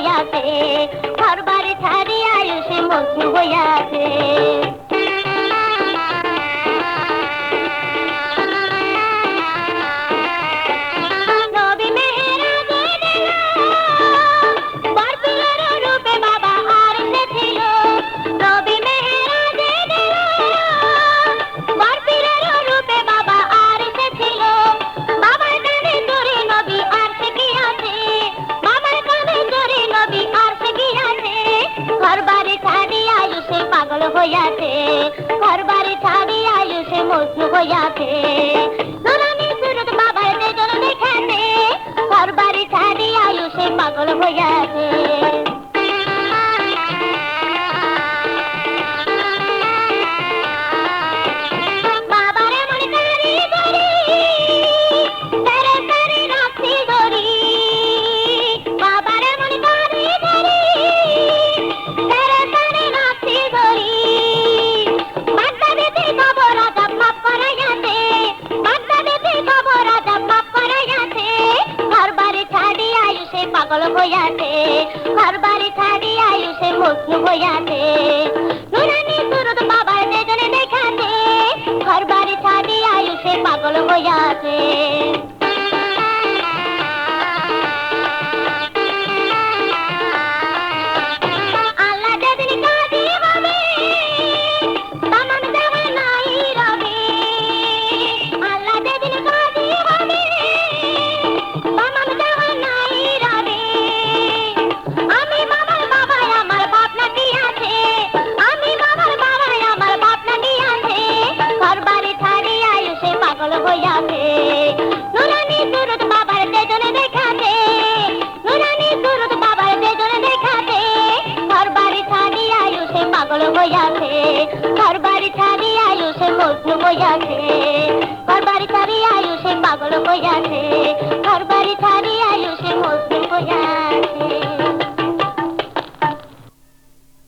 হইয়াছে ঘর বাড়ি ছাড়ি আয়ুষে মজনু হইয়াছে। পাগল হইয়াছে ঘর বাড়ি ছাড়ি আয়ুষে মজনু হইয়াছে। নুরানি বাবার দেজন ঘর বাড়ি ছাড়ি পাগল হইয়াছে। আয়ুষে পাগল হইয়াছে ঘর বাড়ি ছাড়ি আয়ুষে মগ্ন হইয়াছে নুরানি সুরত বাবার নেজনে দেখাতে, ঘর বাড়ি ছাড়ি আয়ুষে পাগল হইয়াছে পাগল হইয়াছে ঘর বাড়ি ছাড়ি আয়ু সে মজনু হইয়াছে ঘর বাড়ি ছাড়ি আয়ু সে পাগল হইয়াছে ঘর বাড়ি ছাড়ি আয়ু সে মজনু হইয়াছে